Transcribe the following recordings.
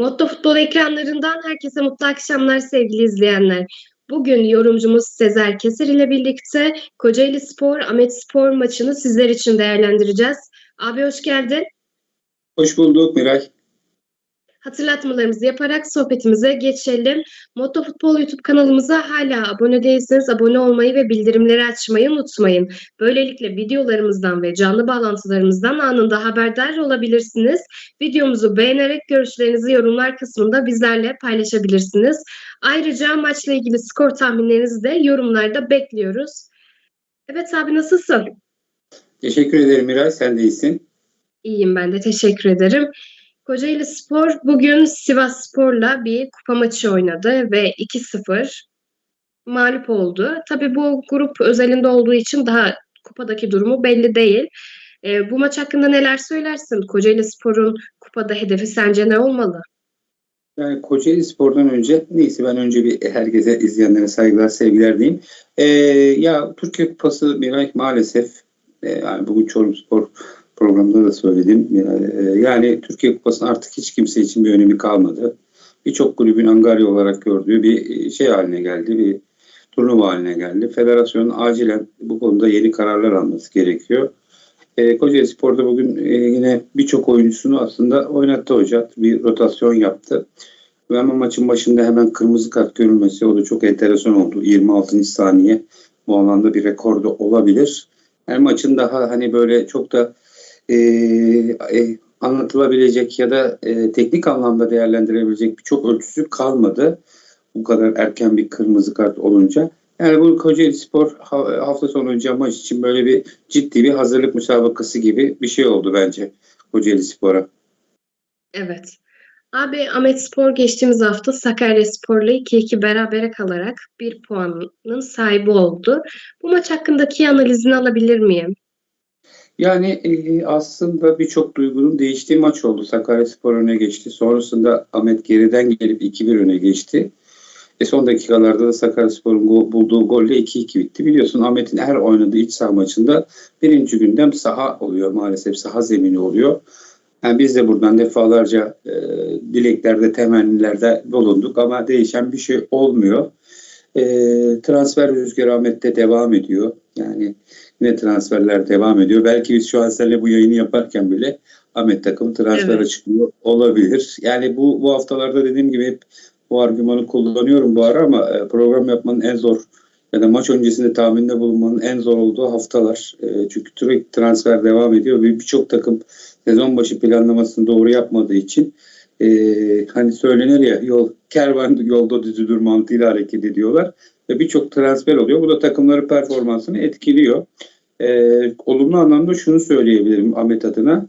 Motto Futbol ekranlarından herkese mutlu akşamlar sevgili izleyenler. Bugün yorumcumuz Sezer Keser ile birlikte Kocaeli Spor, Ahmet Spor maçını sizler için değerlendireceğiz. Abi hoş geldin. Hoş bulduk Miray. Hatırlatmalarımızı yaparak sohbetimize geçelim. Motto Futbol YouTube kanalımıza hala abone değilseniz abone olmayı ve bildirimleri açmayı unutmayın. Böylelikle videolarımızdan ve canlı bağlantılarımızdan anında haberdar olabilirsiniz. Videomuzu beğenerek görüşlerinizi yorumlar kısmında bizlerle paylaşabilirsiniz. Ayrıca maçla ilgili skor tahminlerinizi de yorumlarda bekliyoruz. Evet abi nasılsın? Teşekkür ederim Miray. Sen de iyisin. İyiyim ben de teşekkür ederim. Kocaeli Spor bugün Sivas Spor'la bir kupa maçı oynadı ve 2-0 mağlup oldu. Tabii bu grup özelinde olduğu için daha kupadaki durumu belli değil. Ee, bu maç hakkında neler söylersin? Kocaeli Spor'un kupada hedefi sence ne olmalı? Yani Kocaeli Spor'dan önce neyse ben önce bir herkese izleyenlere saygılar sevgiler diyeyim. Ee, ya Türkiye Kupası Miray maalesef e, yani bugün Çorum Spor programında da söyledim. E, yani Türkiye Kupası'nın artık hiç kimse için bir önemi kalmadı. Birçok kulübün angarya olarak gördüğü bir şey haline geldi. Bir turnuva haline geldi. Federasyonun acilen bu konuda yeni kararlar alması gerekiyor. E, Kocaeli Spor'da bugün e, yine birçok oyuncusunu aslında oynattı hoca. Bir rotasyon yaptı. Ve ama maçın başında hemen kırmızı kart görülmesi o da çok enteresan oldu. 26. saniye bu alanda bir rekor da olabilir. Yani maçın daha hani böyle çok da e, e, anlatılabilecek ya da e, teknik anlamda değerlendirebilecek birçok ölçüsü kalmadı. Bu kadar erken bir kırmızı kart olunca. Yani bu Kocaeli Spor ha- hafta sonu maç için böyle bir ciddi bir hazırlık müsabakası gibi bir şey oldu bence Kocaeli Spor'a. Evet. Abi Ahmet Spor geçtiğimiz hafta Sakarya Spor'la 2-2 berabere kalarak bir puanın sahibi oldu. Bu maç hakkındaki analizini alabilir miyim? Yani e, aslında birçok duygunun değiştiği maç oldu. Sakaryaspor öne geçti. Sonrasında Ahmet geriden gelip 2-1 öne geçti. E son dakikalarda da Sakaryaspor'un go- bulduğu golle 2-2 bitti. Biliyorsun Ahmet'in her oynadığı iç saha maçında birinci gündem saha oluyor maalesef. Saha zemini oluyor. Yani biz de buradan defalarca e, dileklerde, temennilerde bulunduk ama değişen bir şey olmuyor. E, transfer rüzgarı Ahmet'te devam ediyor. Yani yine transferler devam ediyor. Belki biz şu an seninle bu yayını yaparken bile Ahmet takım transfer Evet. açıklıyor olabilir. Yani bu bu haftalarda dediğim gibi hep bu argümanı kullanıyorum bu ara ama e, program yapmanın en zor ya da maç öncesinde tahminde bulunmanın en zor olduğu haftalar. E, çünkü sürekli transfer devam ediyor ve birçok takım sezon başı planlamasını doğru yapmadığı için e, hani söylenir ya yol kervan yolda düzülür mantığıyla hareket ediyorlar birçok transfer oluyor. Bu da takımların performansını etkiliyor. Ee, olumlu anlamda şunu söyleyebilirim Ahmet adına.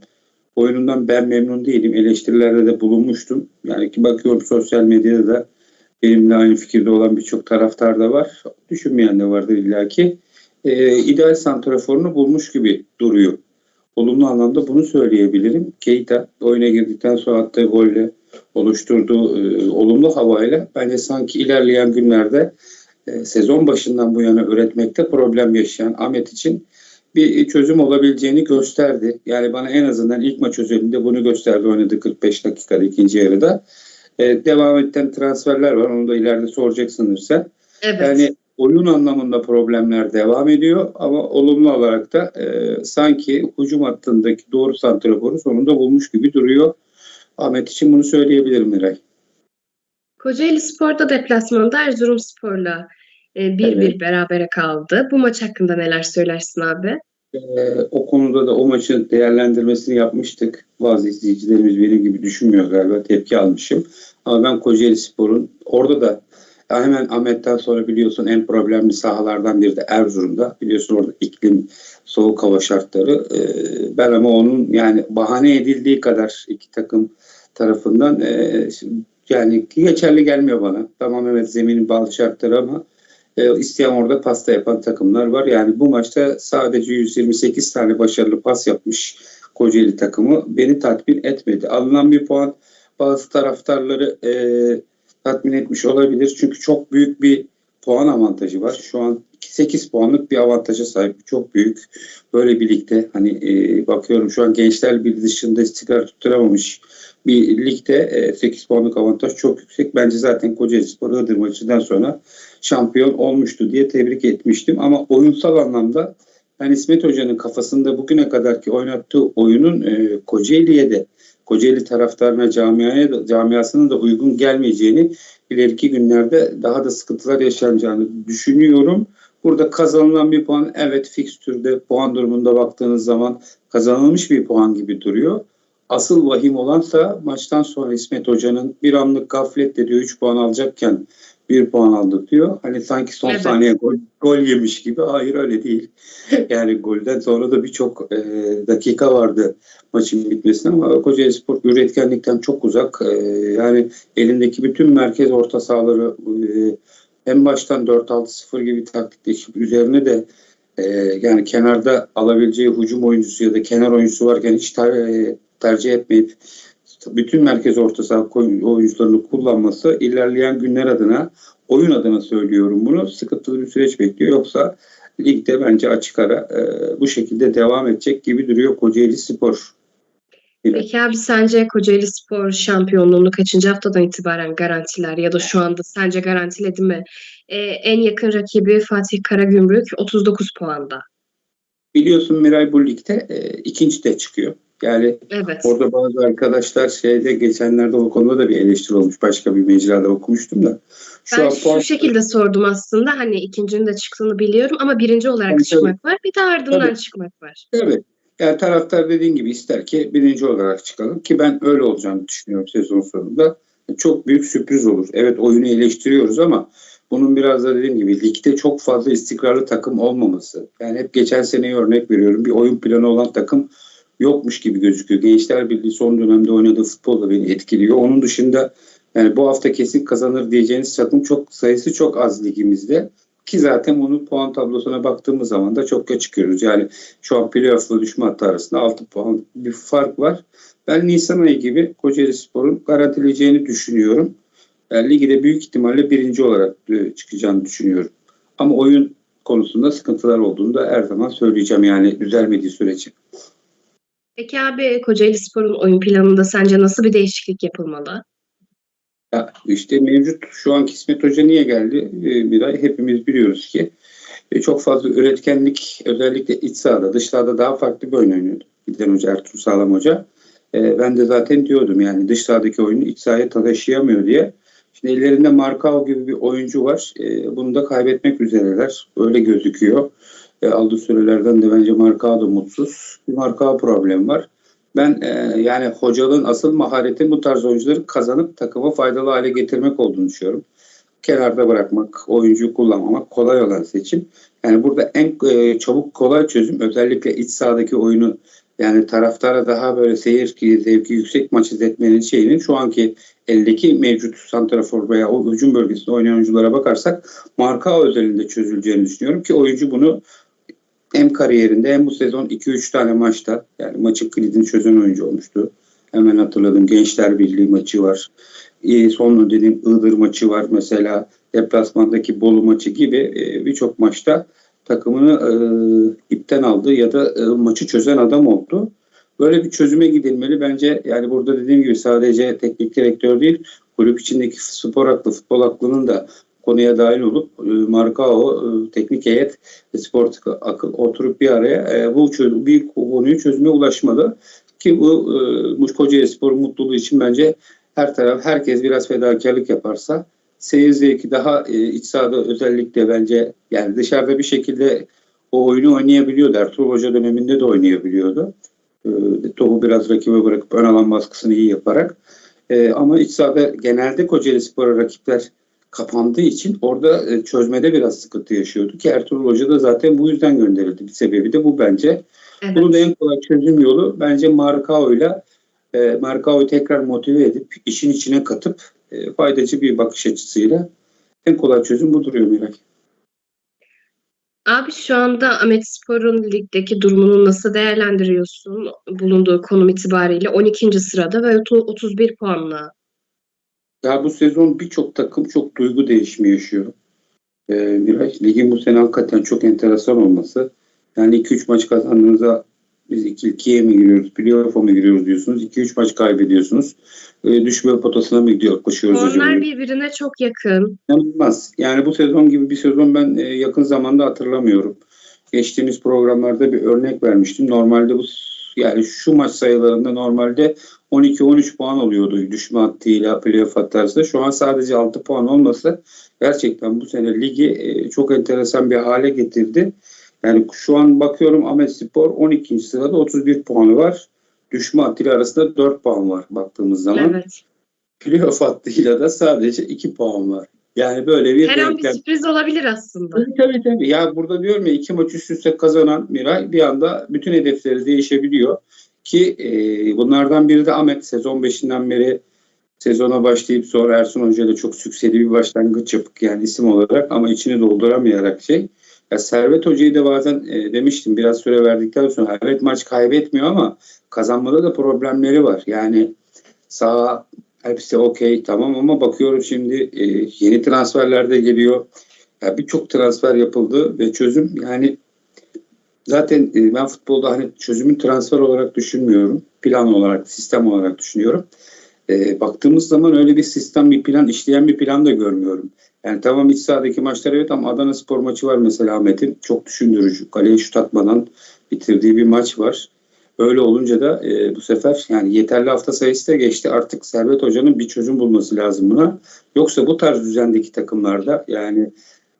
Oyunundan ben memnun değilim. Eleştirilerde de bulunmuştum. Yani ki bakıyorum sosyal medyada da benimle aynı fikirde olan birçok taraftar da var. Düşünmeyen de vardır illaki. Ee, ideal santraforunu bulmuş gibi duruyor. Olumlu anlamda bunu söyleyebilirim. Keita oyuna girdikten sonra attığı golle oluşturduğu e, olumlu havayla bence sanki ilerleyen günlerde e, sezon başından bu yana üretmekte problem yaşayan Ahmet için bir çözüm olabileceğini gösterdi. Yani bana en azından ilk maç özelinde bunu gösterdi. Oynadı 45 dakikada ikinci yarıda. E, devam eden transferler var. Onu da ileride soracaksındır sen. Evet. Yani oyun anlamında problemler devam ediyor ama olumlu olarak da e, sanki hücum hattındaki doğru santraforu sonunda bulmuş gibi duruyor. Ahmet için bunu söyleyebilirim Miray. Kocaeli Spor'da deplasmanda Erzurum Spor'la e, 1-1 Evet. berabere kaldı. Bu maç hakkında neler söylersin abi? Ee, o konuda da o maçın değerlendirmesini yapmıştık. Bazı izleyicilerimiz benim gibi düşünmüyor galiba. Tepki almışım. Ama ben Kocaeli Spor'un orada da hemen Ahmet'ten sonra biliyorsun en problemli sahalardan biri de Erzurum'da. Biliyorsun orada iklim, soğuk hava şartları. Ee, ben ama onun yani bahane edildiği kadar iki takım tarafından e, yani geçerli gelmiyor bana. Tamam evet zeminin bazı şartları ama e, isteyen orada pasta yapan takımlar var. Yani bu maçta sadece 128 tane başarılı pas yapmış Kocaeli takımı beni tatmin etmedi. Alınan bir puan bazı taraftarları e, tatmin etmiş olabilir. Çünkü çok büyük bir puan avantajı var. Şu an 8 puanlık bir avantaja sahip. Çok büyük. Böyle bir ligde hani e, bakıyorum şu an gençler bir dışında istikrar tutturamamış bir ligde e, 8 puanlık avantaj çok yüksek. Bence zaten Kocaeli Spor Iğdır maçından sonra şampiyon olmuştu diye tebrik etmiştim. Ama oyunsal anlamda ben İsmet Hoca'nın kafasında bugüne kadarki oynattığı oyunun e, Kocaeli'ye de Kocaeli taraftarına, camiaya da, camiasına da uygun gelmeyeceğini ileriki günlerde daha da sıkıntılar yaşanacağını düşünüyorum. Burada kazanılan bir puan evet fikstürde puan durumunda baktığınız zaman kazanılmış bir puan gibi duruyor. Asıl vahim olansa maçtan sonra İsmet Hoca'nın bir anlık gafletle diyor 3 puan alacakken 1 puan aldık diyor. Hani sanki son Evet. saniye gol, gol yemiş gibi. Hayır öyle değil. Yani golden sonra da birçok e, dakika vardı maçın bitmesine ama Kocaeli Spor üretkenlikten çok uzak. E, yani elindeki bütün merkez orta sahaları e, en baştan 4-6-0 gibi taktikleşip üzerine de e, yani kenarda alabileceği hücum oyuncusu ya da kenar oyuncusu varken hiç ter- tercih etmeyip bütün merkez orta saha oyuncularını kullanması ilerleyen günler adına oyun adına söylüyorum bunu sıkıntılı bir süreç bekliyor. Yoksa ligde bence açık ara e, bu şekilde devam edecek gibi duruyor Kocaeli Spor. Peki abi sence Kocaeli Spor şampiyonluğunu kaçıncı haftadan itibaren garantiler ya da şu anda sence garantiledi mi? Ee, en yakın rakibi Fatih Karagümrük 39 puanda. Biliyorsun Miray bu ligde e, ikinci de çıkıyor. Yani Evet. orada bazı arkadaşlar şeyde geçenlerde o konuda da bir eleştiri olmuş. Başka bir mecrada okumuştum da. Şu Ben an şu puan- şekilde sordum aslında. Hani ikincinin de çıktığını biliyorum ama birinci olarak Tabii, çıkmak var. Bir de ardından Tabii. çıkmak var. Evet. Yani taraftar dediğin gibi ister ki birinci olarak çıkalım ki ben öyle olacağını düşünüyorum sezon sonunda. Çok büyük sürpriz olur. Evet oyunu eleştiriyoruz ama bunun biraz da dediğim gibi ligde çok fazla istikrarlı takım olmaması. Yani hep geçen seneye örnek veriyorum. Bir oyun planı olan takım yokmuş gibi gözüküyor. Gençler Birliği son dönemde oynadığı futbol da beni etkiliyor. Onun dışında yani bu hafta kesin kazanır diyeceğiniz takım çok sayısı çok az ligimizde. Ki zaten onun puan tablosuna baktığımız zaman da çok geç çıkıyoruz. Yani şu an playoff'la düşme hattı arasında 6 puan bir fark var. Ben Nisan ayı gibi Kocaeli Spor'un garantileyeceğini düşünüyorum. Yani ligde büyük ihtimalle birinci olarak e, çıkacağını düşünüyorum. Ama oyun konusunda sıkıntılar olduğunu da her zaman söyleyeceğim yani düzelmediği sürece. Peki abi Kocaeli Spor'un oyun planında sence nasıl bir değişiklik yapılmalı? Ya işte mevcut şu anki İsmet Hoca niye geldi? E, Miray hepimiz biliyoruz ki e, çok fazla üretkenlik özellikle iç sahada dış sahada daha farklı bir oyun oynuyordu. Giden hoca Ertuğrul Sağlam Hoca. E, ben de zaten diyordum yani dış sahadaki oyunu iç sahaya taşıyamıyor diye. Şimdi ellerinde Markao gibi bir oyuncu var. E, bunu da kaybetmek üzereler. Öyle gözüküyor. E, aldığı sürelerden de bence Markao da mutsuz. Bir Markao problemi var. Ben e, yani hocalığın asıl mahareti bu tarz oyuncuları kazanıp takıma faydalı hale getirmek olduğunu düşünüyorum. Kenarda bırakmak, oyuncuyu kullanmamak kolay olan seçim. Yani burada en e, çabuk kolay çözüm özellikle iç sahadaki oyunu yani taraftara daha böyle seyir ki zevki yüksek maç izletmenin şeyinin şu anki eldeki mevcut santrafor veya o hücum bölgesinde oynayan oyunculara bakarsak marka özelinde çözüleceğini düşünüyorum ki oyuncu bunu hem kariyerinde hem bu sezon 2-3 tane maçta yani maçın kilidini çözen oyuncu olmuştu. Hemen hatırladım. Gençler Birliği maçı var. Ee, Son dediğim Iğdır maçı var mesela. Deplasmandaki Bolu maçı gibi e, birçok maçta takımını e, ipten aldı ya da e, maçı çözen adam oldu. Böyle bir çözüme gidilmeli. Bence yani burada dediğim gibi sadece teknik direktör değil kulüp içindeki spor aklı, futbol aklının da konuya dahil olup e, Markao, e, teknik heyet ve spor akıl oturup bir araya e, bu çöz, bir konuyu çözüme ulaşmalı. Ki bu, e, Kocaeli Spor'un mutluluğu için bence her taraf herkes biraz fedakarlık yaparsa seyir zevki daha e, iç sahada özellikle bence yani dışarıda bir şekilde o oyunu oynayabiliyordu. Ertuğrul Hoca döneminde de oynayabiliyordu. E, topu biraz rakibe bırakıp ön alan baskısını iyi yaparak. Ama iç sahada genelde Kocaeli Spor'a rakipler kapandığı için orada e, çözmede biraz sıkıntı yaşıyordu ki Ertuğrul Hoca da zaten bu yüzden gönderildi. Bir sebebi de bu bence. Evet. Bunun en kolay çözüm yolu bence Markao'yla e, Markao'yu tekrar motive edip işin içine katıp e, faydacı bir bakış açısıyla en kolay çözüm bu duruyor Miray. Abi şu anda Ahmet Spor'un ligdeki durumunu nasıl değerlendiriyorsun? Bulunduğu konum itibariyle 12. sırada ve 31 puanla. Ya bu sezon birçok takım çok duygu değişimi yaşıyor. e, Miray. Ligin bu sene hakikaten çok enteresan olması. Yani 2-3 maç kazandığınızda biz 2-2'ye mi giriyoruz, playoff'a mı giriyoruz diyorsunuz. 2-3 maç kaybediyorsunuz. E, düşme potasına mı gidiyor, koşuyoruz acaba? Onlar birbirine çok yakın. İnanılmaz. Yani bu sezon gibi bir sezon ben e, yakın zamanda hatırlamıyorum. Geçtiğimiz programlarda bir örnek vermiştim. Normalde bu yani şu maç sayılarında normalde 12-13 puan oluyordu düşme hattıyla playoff hattı arasında. Şu an sadece 6 puan olması gerçekten bu sene ligi e, çok enteresan bir hale getirdi. Yani şu an bakıyorum Ahmet Spor 12. sırada 31 puanı var. Düşme hattıyla arasında 4 puan var baktığımız zaman. Evet. Playoff hattıyla da sadece 2 puan var. Yani böyle bir Her an bir denklem. sürpriz olabilir aslında. Tabii tabii tabii. Ya burada diyorum ya iki maç üst üste kazanan Miray bir anda bütün hedefleri değişebiliyor. Ki e, bunlardan biri de Ahmet sezon 5'inden beri sezona başlayıp sonra Ersun Hoca ile çok sükseli bir başlangıç yapıp yani isim olarak ama içini dolduramayarak şey. Ya Servet Hoca'yı da bazen e, demiştim biraz süre verdikten sonra evet maç kaybetmiyor ama kazanmada da problemleri var. Yani sağ hepsi okey tamam ama bakıyorum şimdi e, yeni transferler de geliyor. Ya birçok transfer yapıldı ve çözüm yani zaten e, ben futbolda hani çözümün transfer olarak düşünmüyorum. Plan olarak, sistem olarak düşünüyorum. E, baktığımız zaman öyle bir sistem, bir plan, işleyen bir plan da görmüyorum. Yani tamam iç sahadaki maçlar evet ama Adana Spor maçı var mesela Ahmet'in. Çok düşündürücü. Kaleye şut atmadan bitirdiği bir maç var. Öyle olunca da e, bu sefer yani yeterli hafta sayısı da geçti. Artık Servet Hoca'nın bir çözüm bulması lazım buna. Yoksa bu tarz düzendeki takımlarda yani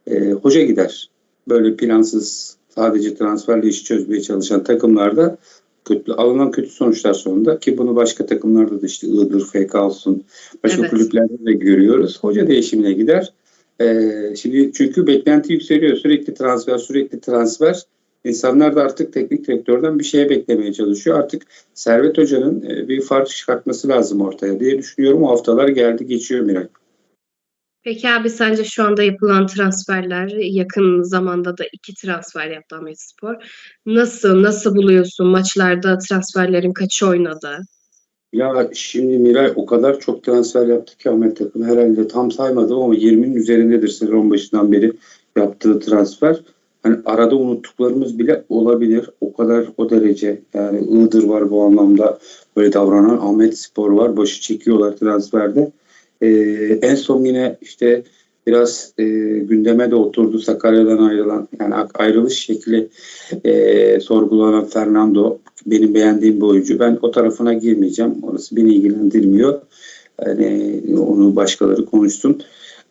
e, hoca gider. Böyle plansız sadece transferle işi çözmeye çalışan takımlarda kötü, alınan kötü sonuçlar sonunda ki bunu başka takımlarda da işte Iğdır, FK olsun başka Evet. kulüplerde de görüyoruz. Hoca değişimine gider. E, şimdi çünkü beklenti yükseliyor. Sürekli transfer, sürekli transfer. İnsanlar da artık teknik direktörden bir şeye beklemeye çalışıyor. Artık Servet Hoca'nın e, bir fark çıkartması lazım ortaya diye düşünüyorum. O haftalar geldi geçiyor Miray. Peki abi sence şu anda yapılan transferler yakın zamanda da iki transfer yaptı Ahmetspor. Nasıl nasıl buluyorsun maçlarda transferlerin kaçı oynadı? Ya şimdi Miray o kadar çok transfer yaptı ki Ahmet takım herhalde tam saymadım ama 20'nin üzerindedir sezon başından beri yaptığı transfer. Hani arada unuttuklarımız bile olabilir. O kadar o derece. Yani Iğdır var bu anlamda böyle davranan. Ahmet Spor var. Başı çekiyorlar transferde. Ee, en son yine işte biraz e, gündeme de oturdu Sakarya'dan ayrılan yani ayrılış şekli e, sorgulanan Fernando benim beğendiğim bir oyuncu. Ben o tarafına girmeyeceğim. Orası beni ilgilendirmiyor. Yani onu başkaları konuşsun.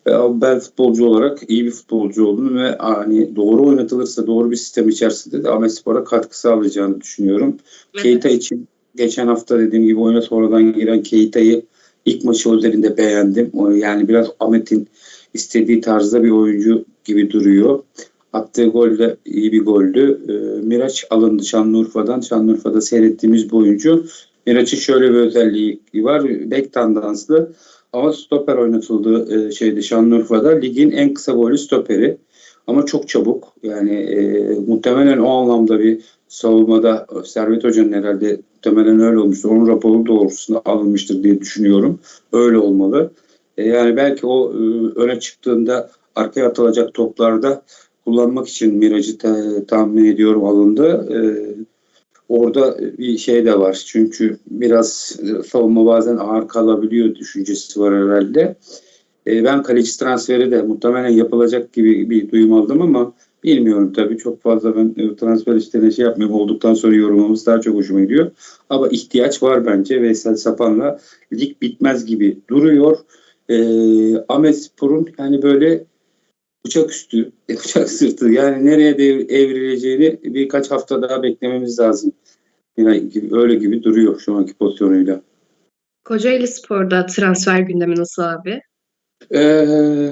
Ben futbolcu olarak iyi bir futbolcu olduğunu ve hani doğru oynatılırsa doğru bir sistem içerisinde de Ahmet Spor'a katkı sağlayacağını düşünüyorum. Keita için geçen hafta dediğim gibi oyuna sonradan giren Keita'yı ilk maçı özelinde beğendim. Yani biraz Ahmet'in istediği tarzda bir oyuncu gibi duruyor. Attığı gol de iyi bir goldü. Ee, Miraç alındı Şanlıurfa'dan. Şanlıurfa'da seyrettiğimiz bu oyuncu. Miraç'ın şöyle bir özelliği var. Bek tandanslı ama stoper oynatıldığı e, şeyde Şanlıurfa'da ligin en kısa golü stoperi. Ama çok çabuk. Yani e, muhtemelen o anlamda bir savunmada e, Servet Hoca'nın herhalde muhtemelen öyle olmuştur. Onun raporu doğrultusunda alınmıştır diye düşünüyorum. Öyle olmalı. E, yani belki o e, öne çıktığında arkaya atılacak toplarda kullanmak için Miraç'ı ta- tahmin ediyorum alındı. E, orada bir şey de var. Çünkü biraz savunma bazen ağır kalabiliyor düşüncesi var herhalde. E, ben kaleci transferi de muhtemelen yapılacak gibi bir duyum aldım ama bilmiyorum tabii. Çok fazla ben e, transfer işlerine şey yapmıyorum. Olduktan sonra yorumlamamız daha çok hoşuma gidiyor. Ama ihtiyaç var bence. Veysel Sapan'la lig bitmez gibi duruyor. E, Ahmet Spor'un yani böyle bıçak üstü, bıçak sırtı yani nereye de evrileceğini birkaç hafta daha beklememiz lazım. Yani gibi, öyle gibi duruyor şu anki pozisyonuyla. Kocaeli Spor'da transfer gündemi nasıl abi? Ee,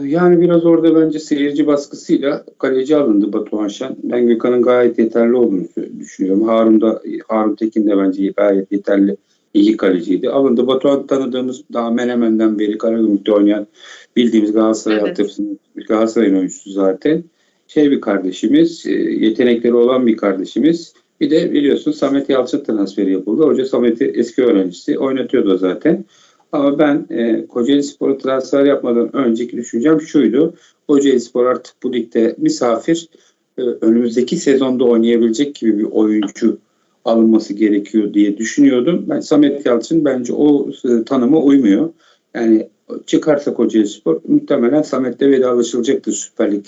yani biraz orada bence seyirci baskısıyla kaleci alındı Batuhan Şen. Ben Gökhan'ın gayet yeterli olduğunu düşünüyorum. Harun da Harun Tekin de bence gayet yeterli iyi kaleciydi. Alındı. Batuhan tanıdığımız daha Menemen'den beri Karagümrük'te oynayan bildiğimiz Galatasaray Evet. altyapısının Galatasaray'ın oyuncusu zaten. Şey bir kardeşimiz, e, yetenekleri olan bir kardeşimiz. Bir de biliyorsun Samet Yalçın transferi yapıldı. Hoca Samet'i eski öğrencisi oynatıyordu zaten. Ama ben e, Kocaeli Spor'a transfer yapmadan önceki düşüncem şuydu. Kocaeli Spor artık bu ligde misafir e, önümüzdeki sezonda oynayabilecek gibi bir oyuncu alınması gerekiyor diye düşünüyordum. Ben Samet Yalçın bence o e, tanıma uymuyor. Yani çıkarsa Kocaeli Spor muhtemelen Samet'le vedalaşılacaktır Süper Lig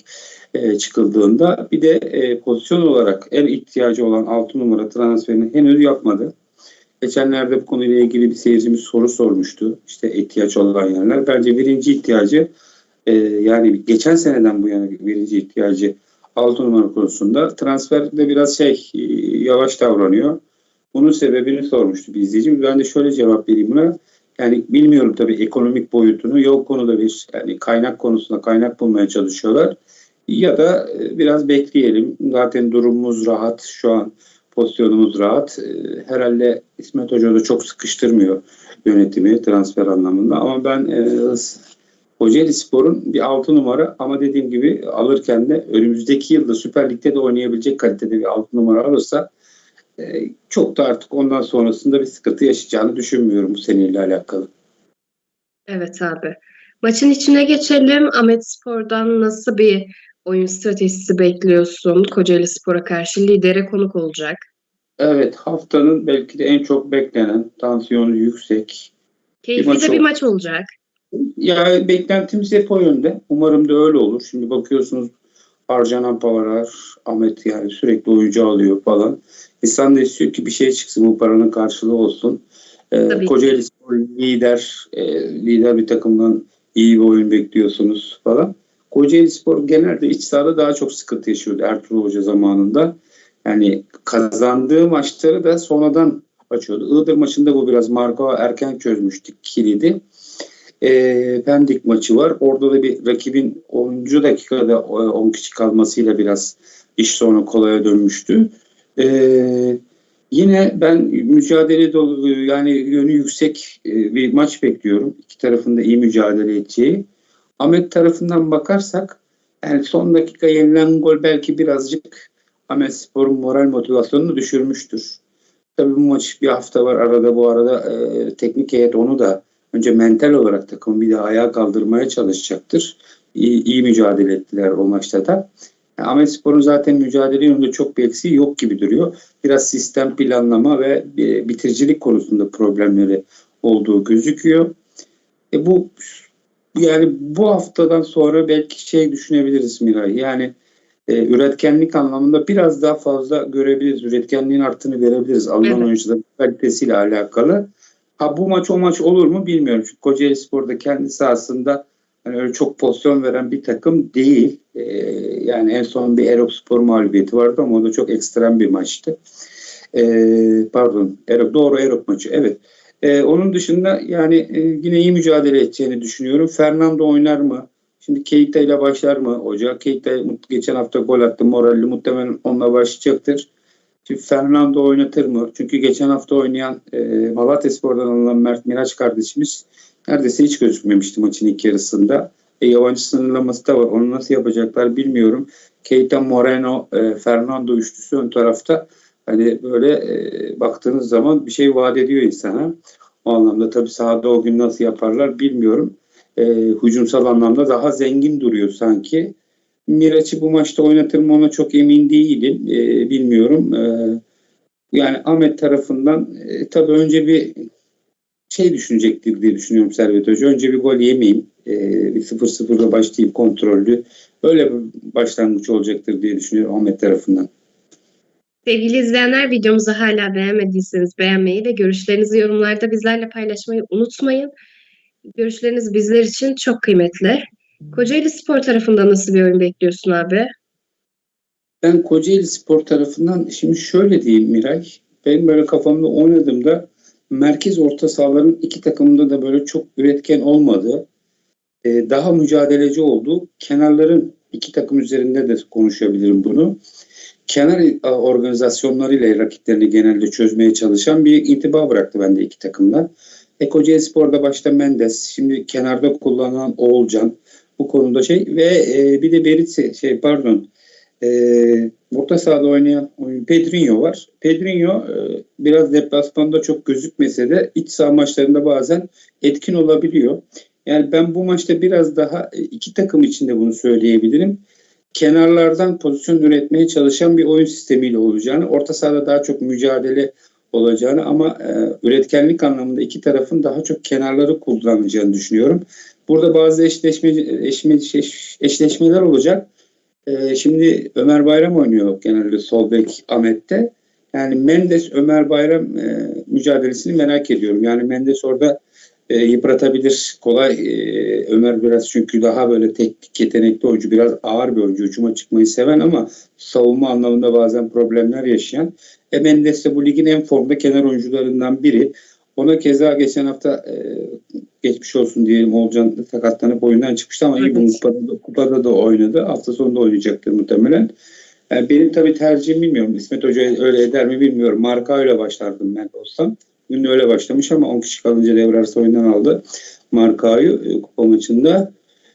e, çıkıldığında. Bir de e, pozisyon olarak en ihtiyacı olan 6 numara transferini henüz yapmadı. Geçenlerde bu konuyla ilgili bir seyircimiz soru sormuştu. İşte ihtiyaç olan yerler. Bence birinci ihtiyacı e, yani geçen seneden bu yana birinci ihtiyacı 6 numara konusunda transferde biraz şey e, yavaş davranıyor. Bunun sebebini sormuştu bir izleyicimiz. Ben de şöyle cevap vereyim buna. Yani bilmiyorum tabii ekonomik boyutunu. Yok konuda bir yani kaynak konusunda kaynak bulmaya çalışıyorlar. Ya da e, biraz bekleyelim. Zaten durumumuz rahat. Şu an pozisyonumuz rahat. E, Herhalde İsmet Hoca da çok sıkıştırmıyor yönetimi transfer anlamında. Ama ben e, Kocaeli Spor'un bir 6 numara ama dediğim gibi alırken de önümüzdeki yılda Süper Lig'de de oynayabilecek kalitede bir 6 numara alırsa çok da artık ondan sonrasında bir sıkıntı yaşayacağını düşünmüyorum bu seneyle alakalı. Evet abi. Maçın içine geçelim. Ahmet Spor'dan nasıl bir oyun stratejisi bekliyorsun? Kocaeli Spor'a karşı lidere konuk olacak. Evet haftanın belki de en çok beklenen tansiyonu yüksek. Keyifli maç de bir maç olacak. Ya beklentimiz hep o yönde. Umarım da öyle olur. Şimdi bakıyorsunuz harcanan paralar Ahmet yani sürekli oyuncu alıyor falan. İnsan da istiyor ki bir şey çıksın bu paranın karşılığı olsun. Ee. Kocaeli Spor lider e, lider bir takımdan iyi bir oyun bekliyorsunuz falan. Kocaeli Spor genelde iç sahada daha çok sıkıntı yaşıyordu Ertuğrul Hoca zamanında. Yani kazandığı maçları da sonradan açıyordu. Iğdır maçında bu biraz Marco erken çözmüştük kilidi. E, Pendik maçı var. Orada da bir rakibin 10. dakikada e, 10 kişi kalmasıyla biraz iş sonra kolaya dönmüştü. E, yine ben mücadele dolu yani yönü yüksek e, bir maç bekliyorum. İki tarafında iyi mücadele edeceği. Ahmet tarafından bakarsak yani son dakika yenilen gol belki birazcık Ahmet Spor'un moral motivasyonunu düşürmüştür. Tabii bu maç bir hafta var arada bu arada e, teknik heyet onu da önce mental olarak takım bir daha ayağa kaldırmaya çalışacaktır. İyi, iyi mücadele ettiler o maçta da. Yani Ahmet Spor'un zaten mücadele yönünde çok bir eksiği yok gibi duruyor. Biraz sistem planlama ve bitiricilik konusunda problemleri olduğu gözüküyor. E bu yani bu haftadan sonra belki şey düşünebiliriz Miray. Yani e, üretkenlik anlamında biraz daha fazla görebiliriz. Üretkenliğin arttığını görebiliriz. Alınan Evet. oyuncuların kalitesiyle alakalı. Ha bu maç o maç olur mu bilmiyorum. Çünkü Kocaeli Spor'da kendi sahasında hani öyle çok pozisyon veren bir takım değil. E, yani en son bir Erok Spor mağlubiyeti vardı ama o da çok ekstrem bir maçtı. E, pardon Erok, doğru Erok maçı evet. E, onun dışında yani e, yine iyi mücadele edeceğini düşünüyorum. Fernando oynar mı? Şimdi Keita ile başlar mı hoca? Keita geçen hafta gol attı. Moralli muhtemelen onunla başlayacaktır. Fernando oynatır mı? Çünkü geçen hafta oynayan e, Malatya Spor'dan alınan Mert Miraç kardeşimiz neredeyse hiç gözükmemişti maçın ilk yarısında. E, yabancı sınırlaması da var. Onu nasıl yapacaklar bilmiyorum. Keita, Moreno, e, Fernando üçlüsü ön tarafta hani böyle e, baktığınız zaman bir şey vaat ediyor insana. O anlamda tabii sahada o gün nasıl yaparlar bilmiyorum. E, hücumsal anlamda daha zengin duruyor sanki. Miraç'ı bu maçta oynatır mı ona çok emin değilim. E, bilmiyorum. E, yani Ahmet tarafından e, tabii önce bir şey düşünecektir diye düşünüyorum Servet Hoca. Önce bir gol yemeyeyim. E, bir 0-0'la başlayayım kontrollü. Öyle bir başlangıç olacaktır diye düşünüyorum Ahmet tarafından. Sevgili izleyenler videomuzu hala beğenmediyseniz beğenmeyi ve görüşlerinizi yorumlarda bizlerle paylaşmayı unutmayın. Görüşleriniz bizler için çok kıymetli. Kocaeli Spor tarafında nasıl bir oyun bekliyorsun abi? Ben Kocaeli Spor tarafından şimdi şöyle diyeyim Miray. Ben böyle kafamda oynadığımda merkez orta sahaların iki takımında da böyle çok üretken olmadığı, e, daha mücadeleci olduğu kenarların iki takım üzerinde de konuşabilirim bunu. Kenar e, organizasyonlarıyla rakiplerini genelde çözmeye çalışan bir intiba bıraktı bende iki takımda. E, Kocaeli Spor'da başta Mendes, şimdi kenarda kullanılan Oğulcan bu konuda şey ve e, bir de Beritse şey pardon Ee, orta sahada oynayan oyun Pedrinho var. Pedrinho e, biraz deplasmanda çok gözükmese de iç saha maçlarında bazen etkin olabiliyor. Yani ben bu maçta biraz daha e, iki takım için de bunu söyleyebilirim. Kenarlardan pozisyon üretmeye çalışan bir oyun sistemiyle olacağını, orta sahada daha çok mücadele olacağını ama e, üretkenlik anlamında iki tarafın daha çok kenarları kullanacağını düşünüyorum. Burada bazı eşleşme, eşme, eş- eşleşmeler olacak. E, şimdi Ömer Bayram oynuyor genelde sol bek Ahmet'te. Yani Mendes Ömer Bayram e, mücadelesini merak ediyorum. Yani Mendes orada e, yıpratabilir. Kolay e, Ömer biraz çünkü daha böyle teknik yetenekli oyuncu, biraz ağır bir oyuncu. Hücuma çıkmayı seven ama savunma anlamında bazen problemler yaşayan. E Mendes de bu ligin en formda kenar oyuncularından biri. Ona keza geçen hafta e, geçmiş olsun diyelim Olcan sakatlanıp oyundan çıkmıştı ama iyi Evet. bu kupada, da- kupada da oynadı. Hafta sonunda oynayacaktır muhtemelen. Yani benim tabii tercihim bilmiyorum. İsmet Hoca öyle eder mi bilmiyorum. Marka öyle başlardım ben olsam. De öyle başlamış ama 10 kişi kalınca devre arası oyundan aldı Marka'yı e, kupa maçında.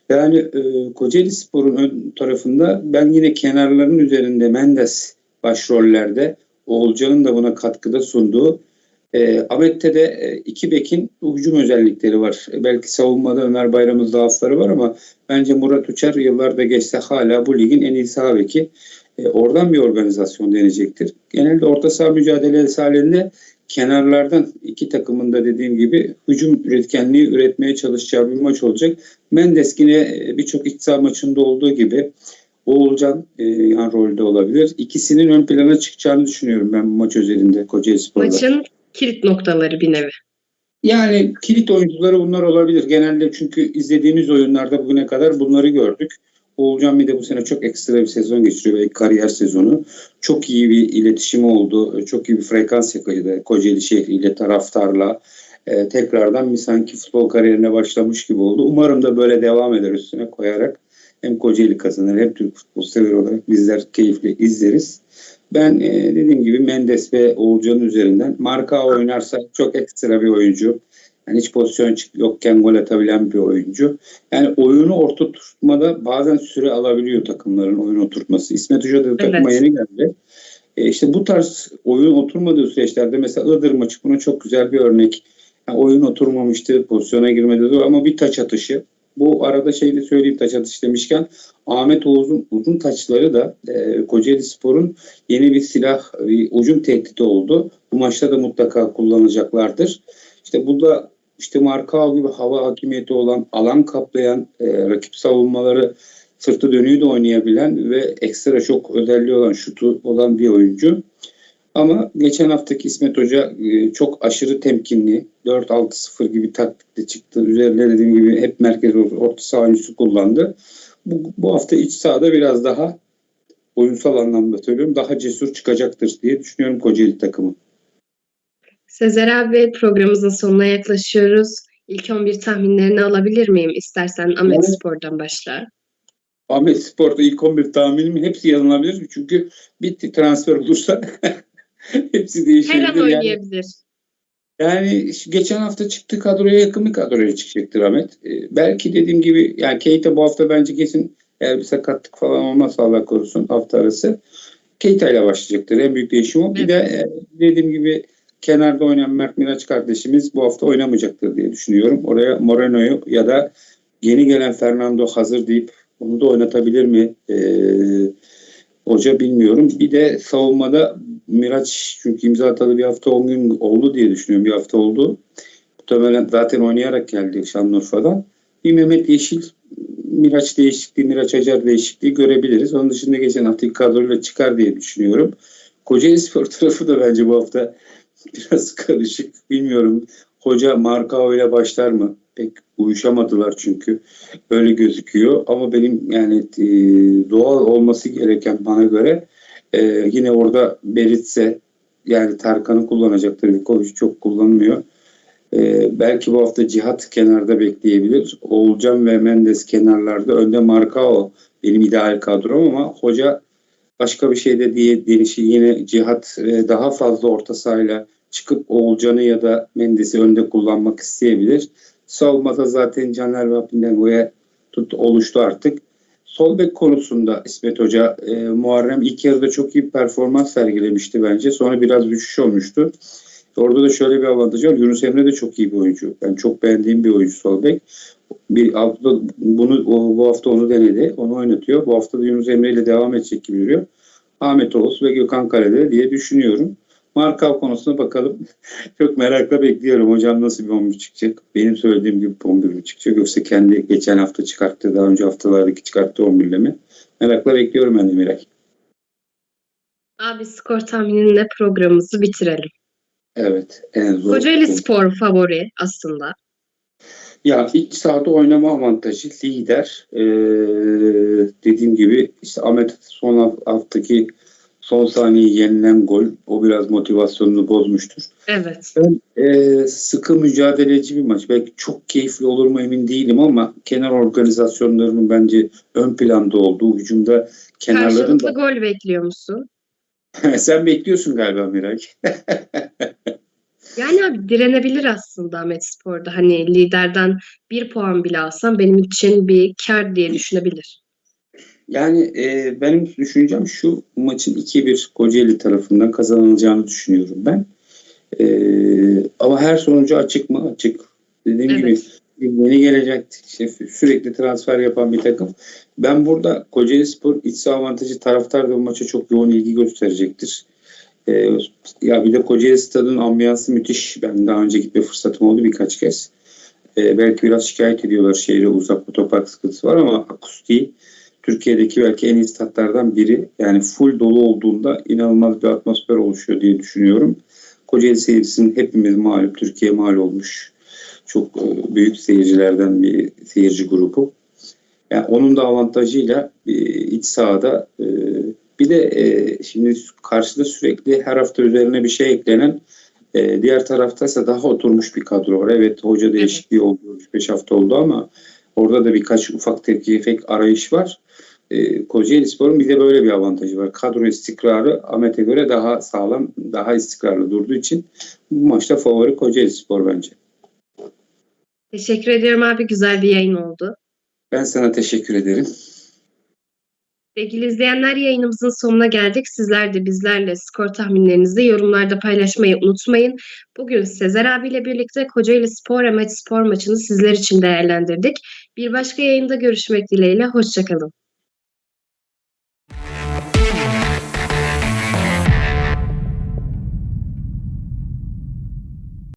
Yani e, Kocaeli Spor'un ön tarafında ben yine kenarların üzerinde Mendes başrollerde Oğulcan'ın da buna katkıda sunduğu e, Ahmet'te de e, iki bekin hücum özellikleri var. E, belki savunmada Ömer Bayram'ın zaafları var ama bence Murat Uçar yıllarda geçse hala bu ligin en iyi sağ beki. E, oradan bir organizasyon deneyecektir. Genelde orta saha mücadelesi halinde kenarlardan iki takımın da dediğim gibi hücum üretkenliği üretmeye çalışacağı bir maç olacak. Mendes yine e, birçok iç saha maçında olduğu gibi Oğulcan e, yan rolde olabilir. İkisinin ön plana çıkacağını düşünüyorum ben bu maç özelinde Kocaeli Spor'da. Maçın kilit noktaları bir nevi. Yani kilit oyuncuları bunlar olabilir. Genelde çünkü izlediğimiz oyunlarda bugüne kadar bunları gördük. Oğulcan bir de bu sene çok ekstra bir sezon geçiriyor ve kariyer sezonu. Çok iyi bir iletişimi oldu. Çok iyi bir frekans yakaladı Kocaeli şehriyle, taraftarla. Ee, tekrardan bir sanki futbol kariyerine başlamış gibi oldu. Umarım da böyle devam eder üstüne koyarak. Hem Kocaeli kazanır hem Türk futbol sever olarak bizler keyifle izleriz. Ben e, dediğim gibi Mendes ve Oğulcan'ın üzerinden marka oynarsa çok ekstra bir oyuncu. Yani hiç pozisyon yokken gol atabilen bir oyuncu. Yani oyunu orta tutmada bazen süre alabiliyor takımların oyun oturtması. İsmet Hoca da takıma Evet. yeni geldi. E işte bu tarz oyun oturmadığı süreçlerde mesela Iğdır maçı buna çok güzel bir örnek. Yani oyun oturmamıştı, pozisyona girmedi ama bir taç atışı. Bu arada şey de söyleyeyim taç atış demişken Ahmet Oğuz'un uzun taçları da e, Kocaeli Spor'un yeni bir silah, bir ucum tehdidi oldu. Bu maçta da mutlaka kullanacaklardır. İşte burada işte Markao gibi hava hakimiyeti olan, alan kaplayan, e, rakip savunmaları sırtı dönüğü de oynayabilen ve ekstra çok özelliği olan, şutu olan bir oyuncu. Ama geçen haftaki İsmet Hoca e, çok aşırı temkinli, 4-6-0 gibi taktikle çıktı. Üzerinde dediğim gibi hep merkez orta saha oyuncusu kullandı. Bu, bu hafta iç sahada biraz daha oyunsal anlamda söylüyorum daha cesur çıkacaktır diye düşünüyorum Kocaeli takımı. Sezer abi programımızın sonuna yaklaşıyoruz. İlk 11 tahminlerini alabilir miyim? İstersen Ahmet Evet. Spor'dan başla. Ahmet Spor'da ilk 11 tahminim hepsi yanılabilir. Çünkü bitti transfer olursa hepsi Her değişebilir. an Yani, oynayabilir. yani şu geçen hafta çıktı kadroya yakın bir kadroya çıkacaktır Ahmet. Ee, belki dediğim gibi yani Keita bu hafta bence kesin eğer bir sakatlık falan olmazsa Allah korusun hafta arası Keita ile başlayacaktır. En büyük değişim o. Bir de e, dediğim gibi kenarda oynayan Mert Miraç kardeşimiz bu hafta oynamayacaktır diye düşünüyorum. Oraya Moreno'yu ya da yeni gelen Fernando hazır deyip onu da oynatabilir mi? Ee, hoca bilmiyorum. Bir de savunmada Miraç çünkü imza atalı bir hafta 10 gün oldu diye düşünüyorum. Bir hafta oldu. Muhtemelen zaten oynayarak geldi Şanlıurfa'dan. Bir Mehmet Yeşil Miraç değişikliği, Miraç Acar değişikliği görebiliriz. Onun dışında geçen haftaki kadroyla çıkar diye düşünüyorum. Kocaeli Spor tarafı da bence bu hafta biraz karışık. Bilmiyorum. Hoca Markao ile başlar mı? Pek uyuşamadılar çünkü. Öyle gözüküyor. Ama benim yani e, doğal olması gereken bana göre e, yine orada Beritse yani Tarkan'ı kullanacaktır. Vikovic çok kullanmıyor. E, belki bu hafta Cihat kenarda bekleyebilir. Oğulcan ve Mendes kenarlarda. Önde Markao benim ideal kadrom ama hoca başka bir şey de diye denişi yine Cihat e, daha fazla orta sahayla çıkıp Oğulcan'ı ya da Mendes'i önde kullanmak isteyebilir. Savunmada zaten Caner ve Apindengo'ya tut oluştu artık. Sol bek konusunda İsmet Hoca, e, Muharrem ilk yarıda çok iyi bir performans sergilemişti bence. Sonra biraz düşüş olmuştu. Orada da şöyle bir avantajı var. Yunus Emre de çok iyi bir oyuncu. Ben çok beğendiğim bir oyuncu sol bek. Bir hafta bunu bu hafta onu denedi. Onu oynatıyor. Bu hafta da Yunus Emre ile devam edecek gibi duruyor. Ahmet Oğuz ve Gökhan Kalede diye düşünüyorum. Markav konusuna bakalım. Çok merakla bekliyorum. Hocam nasıl bir 11 çıkacak? Benim söylediğim gibi 11 mi çıkacak? Yoksa kendi geçen hafta çıkarttığı, daha önce haftalardaki çıkarttığı 11 ile mi? Merakla bekliyorum ben de Miray. Abi skor tahmininle programımızı bitirelim. Evet. En zor. Kocaeli Spor favori aslında. Ya iç sahada oynama avantajı lider. Ee, dediğim gibi işte Ahmet son haf- haftaki son saniye yenilen gol o biraz motivasyonunu bozmuştur. Evet. Ee, sıkı mücadeleci bir maç. Belki çok keyifli olur mu emin değilim ama kenar organizasyonlarının bence ön planda olduğu hücumda kenarların da... gol bekliyor musun? Sen bekliyorsun galiba Miray. Yani abi direnebilir aslında Ahmet Spor'da. Hani liderden bir puan bile alsam benim için bir kar diye düşünebilir. Yani e, benim düşüncem şu maçın 2-1 Kocaeli tarafından kazanılacağını düşünüyorum ben. E, ama her sonucu açık mı? Açık. Dediğim gibi Evet. yeni gelecek işte sürekli transfer yapan bir takım. Ben burada Kocaeli Spor iç saha avantajı taraftar da bu maça çok yoğun ilgi gösterecektir. E, ya bir de Kocaeli Stad'ın ambiyansı müthiş. Ben daha önce gitme fırsatım oldu birkaç kez. E, belki biraz şikayet ediyorlar şehre uzak otopark sıkıntısı var ama akustiği Türkiye'deki belki en iyi statlardan biri. Yani full dolu olduğunda inanılmaz bir atmosfer oluşuyor diye düşünüyorum. Kocaeli seyircisinin hepimiz malum Türkiye mal olmuş. Çok e, büyük seyircilerden bir seyirci grubu. Yani onun da avantajıyla e, iç sahada e, bir de şimdi karşıda sürekli her hafta üzerine bir şey eklenen diğer taraftaysa daha oturmuş bir kadro var. Evet hoca değişikliği oldu 3-5 hafta oldu ama orada da birkaç ufak tepki efekt arayış var. E, Kocaeli Spor'un bir de böyle bir avantajı var. Kadro istikrarı Ahmet'e göre daha sağlam, daha istikrarlı durduğu için bu maçta favori Kocaeli Spor bence. Teşekkür ediyorum abi. Güzel bir yayın oldu. Ben sana teşekkür ederim. Sevgili izleyenler yayınımızın sonuna geldik. Sizler de bizlerle skor tahminlerinizi yorumlarda paylaşmayı unutmayın. Bugün Sezer abiyle birlikte Kocaeli Spor Emet Spor maçını sizler için değerlendirdik. Bir başka yayında görüşmek dileğiyle. Hoşçakalın.